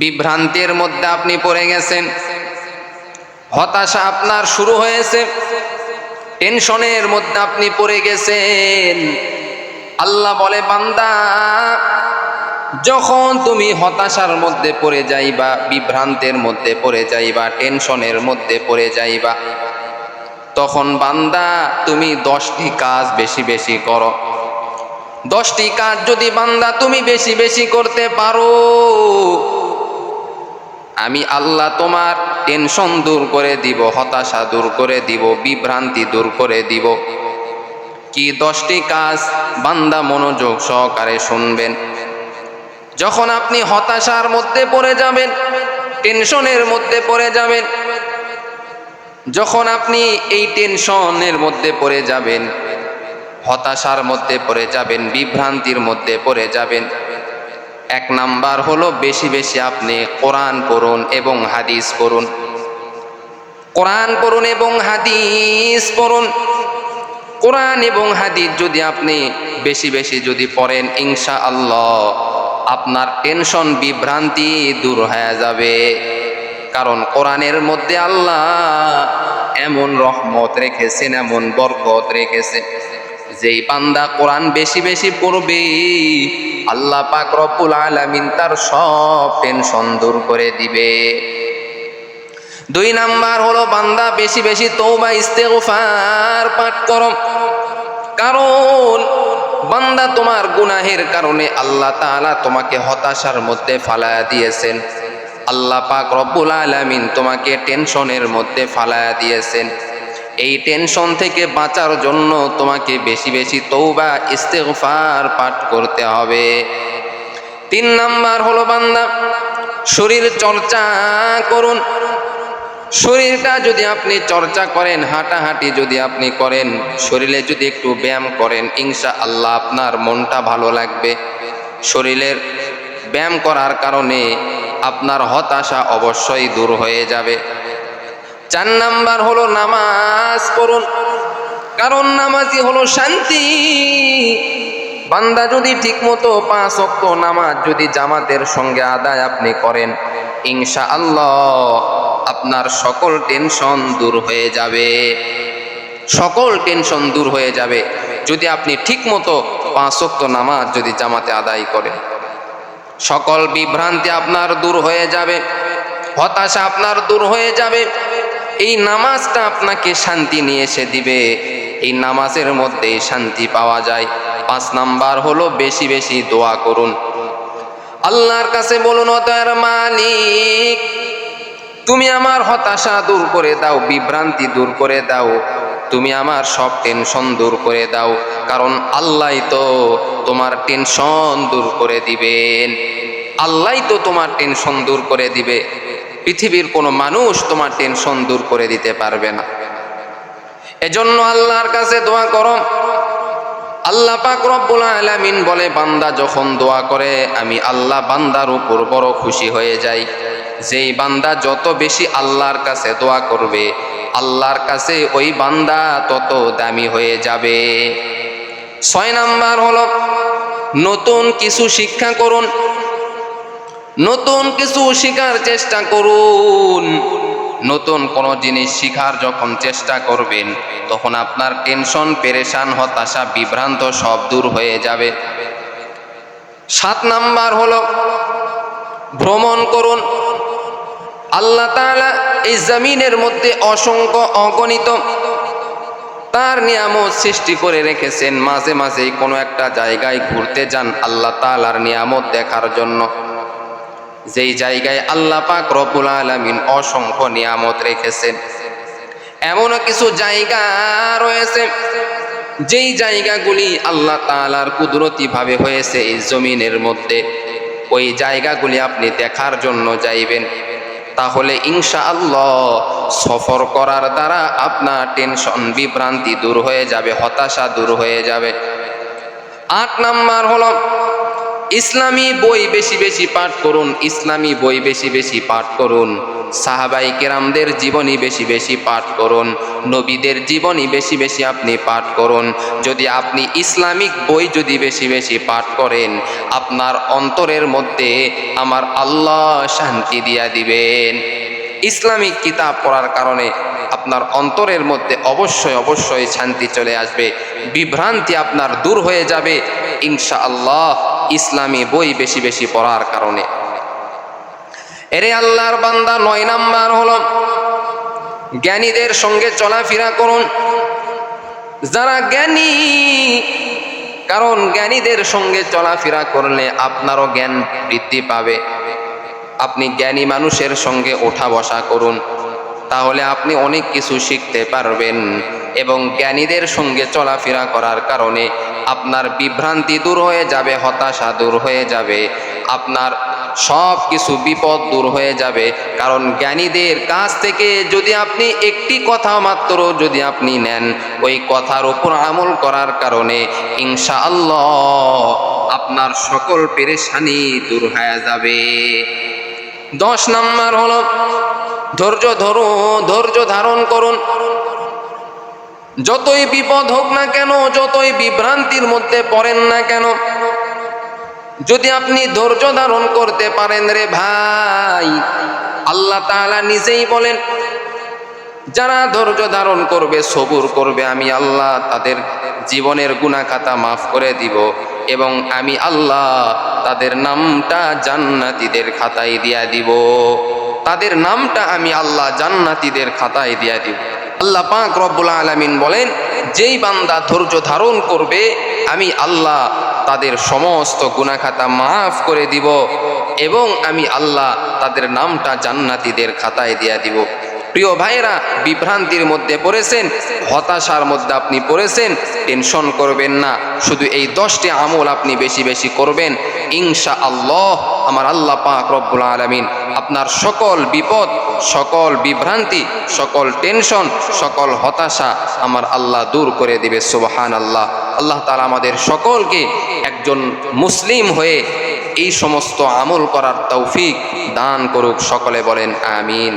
বিভ্রান্তির মধ্যে আপনি পড়ে গেছেন। হতাশা আপনার শুরু হয়েছে। টেনশনের মধ্যে আপনি পড়ে গেছেন। আল্লাহ বলে, বান্দা, যখন তুমি হতাশার মধ্যে পড়ে যাইবা, বিভ্রান্তের মধ্যে পড়ে যাইবা, টেনশনের মধ্যে পড়ে যাইবা, তখন বান্দা, তুমি দশটি কাজ বেশি বেশি করো। দশটি কাজ যদি বান্দা তুমি বেশি বেশি করতে পারো আমি আল্লাহ তোমার টেনশন দূর করে দিব, হতাশা দূর করে দিব, বিভ্রান্তি দূর করে দিব। কি দশটি কাজ বান্দা মনোযোগ সহকারে শুনবেন। যখন আপনি হতাশার মধ্যে পড়ে যাবেন, টেনশনের মধ্যে পড়ে যাবেন, যখন আপনি এই টেনশনের মধ্যে পড়ে যাবেন, হতাশার মধ্যে পড়ে যাবেন, বিভ্রান্তির মধ্যে পড়ে যাবেন এক নাম্বার হলো বেশি বেশি আপনি কোরআন পড়ুন এবং হাদিস পড়ুন। কোরআন পড়ুন এবং হাদিস পড়ুন। কোরআন এবং হাদিস যদি আপনি বেশি বেশি যদি পড়েন ইনশা আল্লাহ আপনার টেনশন, বিভ্রান্তি দূর হয়ে যাবে। কারণ কোরআনের মধ্যে আল্লাহ এমন রহমত রেখেছেন, এমন বরকত রেখেছেন। যেই বান্দা কোরআন বেশি বেশি পড়বে আল্লাহ পাক রব্বুল আলামিন তার সব টেনশন দূর করে দিবে। দুই নাম্বার হলো, বান্দা বেশি বেশি তৌবা ইস্তেগফার পাঠ করো। কারণ বান্দা তোমার গুনাহের কারণে আল্লাহ তাআলা তোমাকে হতাশার মধ্যে ফালায়া দিয়েছেন। আল্লাহ পাক রব্বুল আলামিন তোমাকে টেনশনের মধ্যে ফালায়া দিয়েছেন। এই টেনশন থেকে বাঁচার জন্য তোমাকে বেশি বেশি তৌবা ইস্তেগফার পাঠ করতে হবে। তিন নাম্বার হলো বান্দা, শরীর চর্চা করুন। শরীরটা যদি আপনি চর্চা করেন, হাঁটাহাঁটি যদি আপনি করেন, শরীরে যদি একটু ব্যায়াম করেন ইনশা আল্লাহ আপনার মনটা ভালো লাগবে। শরীরের ব্যায়াম করার কারণে আপনার হতাশা অবশ্যই দূর হয়ে যাবে। চার নাম্বার হলো নামাজ পড়ুন। কারণ নামাজই হলো শান্তি। বান্দা যদি ঠিকমতো পাঁচ অক্ত নামাজ যদি জামাতের সঙ্গে আদায় আপনি করেন ইনশা আল্লাহ আপনার সকল টেনশন দূর হয়ে যাবে। সকল টেনশন দূর হয়ে যাবে। যদি আপনি ঠিকমতো পাঁচ অক্ত নামাজ যদি জামাতে আদায় করেন, সকল বিভ্রান্তি আপনার দূর হয়ে যাবে, হতাশা আপনার দূর হয়ে যাবে। এই নামাজটা আপনাকে শান্তি নিয়ে এসে দিবে। এই নামাজের মধ্যে শান্তি পাওয়া যায়। পাঁচ নাম্বার হলো বেশি বেশি দোয়া করুন। আল্লাহর কাছে বলুন অতয়ের মালিক, তুমি আমার হতাশা দূর করে দাও, বিভ্রান্তি দূর করে দাও। তুমি আমার সব টেনশন দূর করে দাও, কারণ আল্লাহ তো তোমার টেনশন দূর করে দিবেন। আল্লাহ তো তোমার টেনশন দূর করে দিবে। পৃথিবীর কোনো মানুষ তোমার টেনশন দূর করে দিতে পারবে না। এজন্য আল্লাহর কাছে দোয়া করো। আল্লাহ পাক রব্বুল আলামিন বলে, বান্দা যখন দোয়া করে, আমি আল্লাহ বান্দার উপর বড় খুশি হয়ে যাই। যেই বান্দা যত বেশি আল্লাহর কাছে দোয়া করবে, আল্লাহর কাছে ওই বান্দা তত দামি হয়ে যাবে। ছয় নাম্বার হলো, নতুন কিছু শিক্ষা করুন। নতুন কিছু শেখার চেষ্টা করুন। নতুন কোনো জিনিস শিখার যখন চেষ্টা করবেন, তখন আপনার টেনশন, পেরেশান, হতাশা, বিভ্রান্ত সব দূর হয়ে যাবে। সাত নাম্বার হলো, ভ্রমণ করুন। আল্লাহ তাআলা এই জমিনের মধ্যে অসংখ্য অগণিত তার নিয়ামত সৃষ্টি করে রেখেছেন। মাঝে মাঝে কোনো একটা জায়গায় ঘুরতে যান আল্লাহ তাআলার নিয়ামত দেখার জন্য। যেই জায়গায় আল্লাহ পাক রব্বুল আলামিন অসংখ্য নিয়ামত রেখেছেন। এমনও কিছু জায়গা রয়েছে, যেই জায়গাগুলি আল্লাহ তালার কুদরতি ভাবে হয়েছে এই জমিনের মধ্যে। ওই জায়গাগুলি আপনি দেখার জন্য যাইবেন। তাহলে ইনশা আল্লাহ সফর করার দ্বারা আপনার টেনশন, বিভ্রান্তি দূর হয়ে যাবে, হতাশা দূর হয়ে যাবে। আট নাম্বার হলো ইসলামী বই বেশি বেশি পাঠ করুন, ইসলামী বই বেশি বেশি পাঠ করুন। সাহাবাই কেরামদের জীবনী বেশি বেশি পাঠ করুন, নবীদের জীবনী বেশি বেশি আপনি পাঠ করুন। যদি আপনি ইসলামিক বই যদি বেশি বেশি পাঠ করেন, আপনার অন্তরের মধ্যে আমার আল্লাহ শান্তি দিয়া দিবেন। ইসলামিক কিতাব পড়ার কারণে আপনার অন্তরের মধ্যে অবশ্যই অবশ্যই শান্তি চলে আসবে, বিভ্রান্তি আপনার দূর হয়ে যাবে ইনশা আল্লাহ ইসলামী বই বেশি বেশি পড়ার কারণে। এরে আল্লাহর বান্দা নয় নাম্বার হল, জ্ঞানীদের সঙ্গে চলাফেরা করুন। যারা জ্ঞানী, কারণ জ্ঞানীদের সঙ্গে চলাফেরা করলে আপনারও জ্ঞান বৃদ্ধি পাবে। আপনি জ্ঞানী মানুষের সঙ্গে ওঠা বসা করুন, তাহলে আপনি অনেক কিছু শিখতে পারবেন। এবং জ্ঞানীদের সঙ্গে চলাফেরা করার কারণে আপনার বিভ্রান্তি দূর হয়ে যাবে, হতাশা দূর হয়ে যাবে। আপনার সব কিছু বিপদ দূর হয়ে যাবে। কারণ জ্ঞানীদের কাছ থেকে যদি আপনি একটি কথা মাত্র যদি আপনি নেন, ওই কথার উপর আমল করার কারণে ইনশা আল্লাহ আপনার সকল পেরেশানি দূর হয়ে যাবে। দশ নাম্বার হলো, ধৈর্য ধরুন, ধৈর্য ধারণ করুন। যতই বিপদ হোক না কেন, যতই বিভ্রান্তির মধ্যে পড়েন না কেন, যদি আপনি ধৈর্য ধারণ করতে পারেন রে ভাই, আল্লাহ তাআলা নিজেই বলেন, যারা ধৈর্য ধারণ করবে, সবুর করবে, আমি আল্লাহ তাদের জীবনের গুণাখাতা মাফ করে দিব এবং আমি আল্লাহ তাদের নামটা জান্নাতীদের খাতায় দিয়া দিব। তাদের নামটা আমি আল্লাহ জান্নাতীদের খাতায় দিয়া দিব। আল্লাহ পাক রব্বুল আলামিন বলেন, যেই বান্দা ধৈর্য ধারণ করবে, আমি আল্লাহ তাদের সমস্ত গুণাখাতা মাফ করে দিব এবং আমি আল্লাহ তাদের নামটা জান্নাতীদের খাতায় দিয়া দিব। প্রিয় ভাইরা বিভ্রান্তির মধ্যে পড়েছেন, হতাশার মধ্যে আপনি পড়েছেন টেনশন করবেন না। শুধু এই দশটি আমল আপনি বেশি বেশি করবেন। ইনশা আল্লাহ আমার আল্লাহ পাক রব্বুল আলমিন আপনার সকল বিপদ, সকল বিভ্রান্তি, সকল টেনশন সকল হতাশা আমার আল্লাহ দূর করে দিবে সুবহান আল্লাহ আল্লাহ তালা আমাদের সকলকে একজন মুসলিম হয়ে এই সমস্ত আমল করার তৌফিক দান করুক, সকলে বলেন আমিন।